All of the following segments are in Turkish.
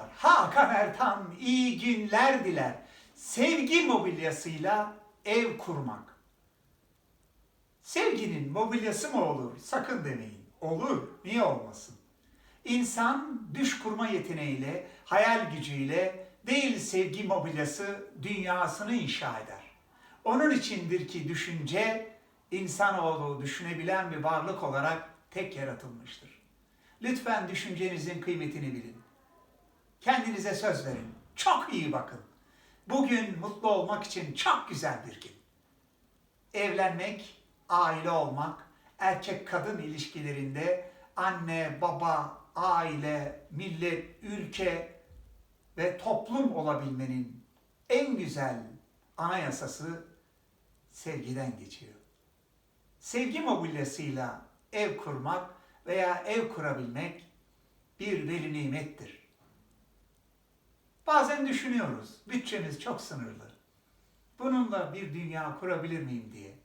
Merhabalar. Hakan Ertan iyi günler diler. Sevgi mobilyasıyla ev kurmak. Sevginin mobilyası mı olur? Sakın demeyin. Olur. Niye olmasın? İnsan düş kurma yeteneğiyle, hayal gücüyle değil sevgi mobilyası dünyasını inşa eder. Onun içindir ki düşünce insanoğlu düşünebilen bir varlık olarak tek yaratılmıştır. Lütfen düşüncenizin kıymetini bilin. Kendinize söz verin. Çok iyi bakın. Bugün mutlu olmak için çok güzel bir gün. Evlenmek, aile olmak, erkek kadın ilişkilerinde anne, baba, aile, millet, ülke ve toplum olabilmenin en güzel anayasası sevgiden geçiyor. Sevgi mobilyasıyla ev kurmak veya ev kurabilmek bir veli nimettir. Bazen düşünüyoruz, bütçemiz çok sınırlı. Bununla bir dünya kurabilir miyim diye.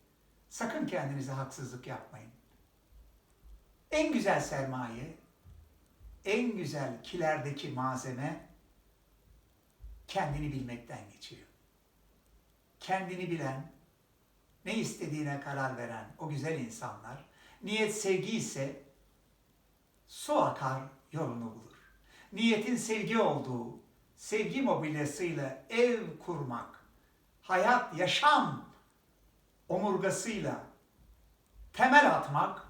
Sakın kendinize haksızlık yapmayın. En güzel sermaye, en güzel kilerdeki malzeme kendini bilmekten geçiyor. Kendini bilen, ne istediğine karar veren o güzel insanlar, niyet sevgi ise su akar yolunu bulur. Niyetin sevgi olduğu, sevgi mobilyasıyla ev kurmak, hayat, yaşam omurgasıyla temel atmak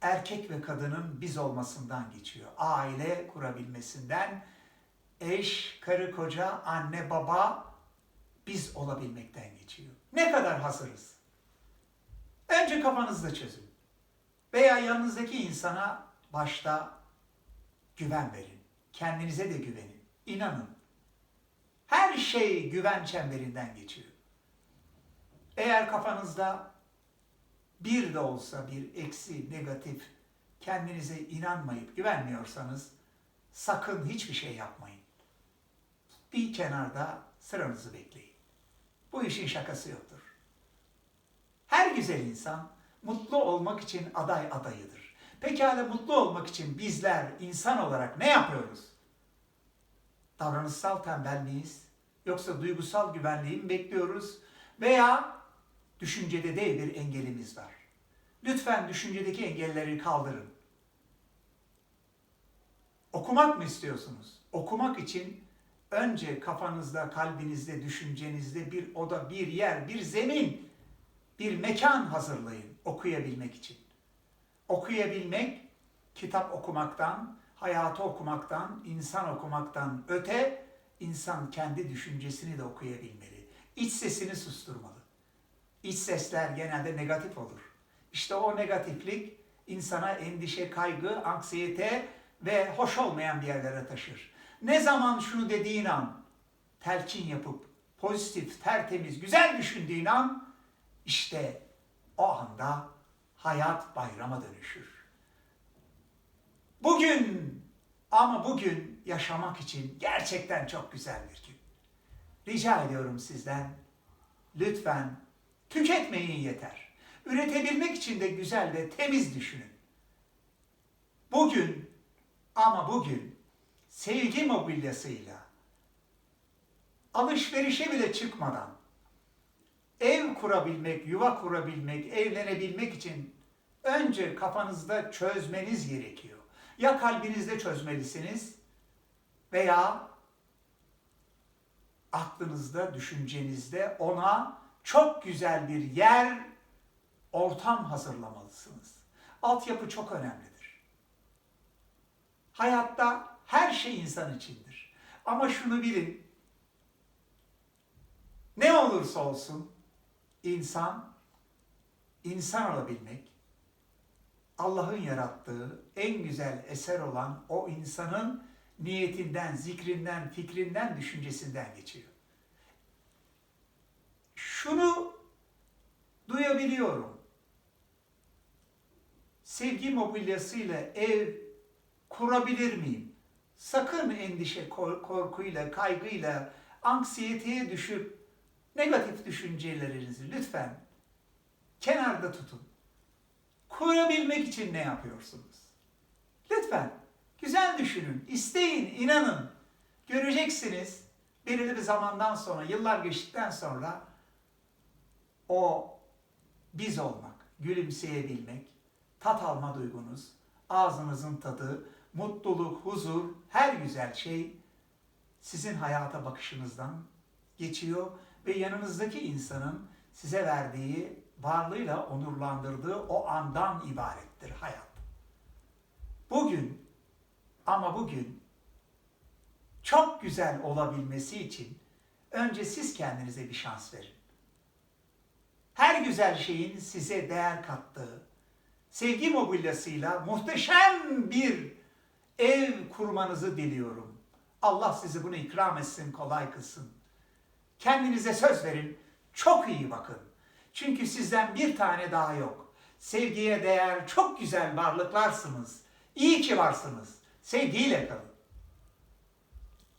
erkek ve kadının biz olmasından geçiyor. Aile kurabilmesinden, eş, karı, koca, anne, baba biz olabilmekten geçiyor. Ne kadar hazırız? Önce kafanızda çözün. Veya yanınızdaki insana başta güven verin. Kendinize de güvenin. İnanın. Her şey güven çemberinden geçiyor. Eğer kafanızda bir de olsa bir eksi, negatif, kendinize inanmayıp güvenmiyorsanız sakın hiçbir şey yapmayın. Bir kenarda sıranızı bekleyin. Bu işin şakası yoktur. Her güzel insan mutlu olmak için aday adayıdır. Pekala mutlu olmak için bizler insan olarak ne yapıyoruz? Davranışsal tembel miyiz? Yoksa duygusal güvenliği mi bekliyoruz? Veya düşüncede de bir engelimiz var. Lütfen düşüncedeki engelleri kaldırın. Okumak mı istiyorsunuz? Okumak için önce kafanızda, kalbinizde, düşüncenizde bir oda, bir yer, bir zemin, bir mekan hazırlayın okuyabilmek için. Okuyabilmek, kitap okumaktan, hayatı okumaktan, insan okumaktan öte, insan kendi düşüncesini de okuyabilmeli. İç sesini susturmalı. İç sesler genelde negatif olur. İşte o negatiflik insana endişe, kaygı, anksiyete ve hoş olmayan bir yerlere taşır. Ne zaman şunu dediğin an, telkin yapıp pozitif, tertemiz, güzel düşündüğün an, işte o anda hayat bayrama dönüşür. Bugün ama bugün yaşamak için gerçekten çok güzel bir gün. Rica ediyorum sizden lütfen tüketmeyin yeter. Üretebilmek için de güzel ve temiz düşünün. Bugün ama bugün sevgi mobilyasıyla alışverişe bile çıkmadan ev kurabilmek, yuva kurabilmek, evlenebilmek için önce kafanızda çözmeniz gerekiyor. Ya kalbinizde çözmelisiniz veya aklınızda, düşüncenizde ona çok güzel bir yer, ortam hazırlamalısınız. Altyapı çok önemlidir. Hayatta her şey insan içindir. Ama şunu bilin, ne olursa olsun insan, insan olabilmek, Allah'ın yarattığı en güzel eser olan o insanın niyetinden, zikrinden, fikrinden, düşüncesinden geçiyor. Şunu duyabiliyorum. Sevgi mobilyasıyla ev kurabilir miyim? Sakın endişe, korkuyla, kaygıyla, anksiyeteye düşüp negatif düşüncelerinizi lütfen kenarda tutun. Kurabilmek için ne yapıyorsunuz? Lütfen güzel düşünün, isteyin, inanın. Göreceksiniz belirli bir zamandan sonra, yıllar geçtikten sonra o biz olmak, gülümseyebilmek, tat alma duygunuz, ağzınızın tadı, mutluluk, huzur, her güzel şey sizin hayata bakışınızdan geçiyor ve yanınızdaki insanın size verdiği varlığıyla onurlandırdığı o andan ibarettir hayat. Bugün ama bugün çok güzel olabilmesi için önce siz kendinize bir şans verin. Her güzel şeyin size değer kattığı, sevgi mobilyasıyla muhteşem bir ev kurmanızı diliyorum. Allah sizi bunu ikram etsin, kolay kılsın. Kendinize söz verin, çok iyi bakın. Çünkü sizden bir tane daha yok. Sevgiye değer çok güzel varlıklarsınız. İyi ki varsınız. Sevgiyle kalın.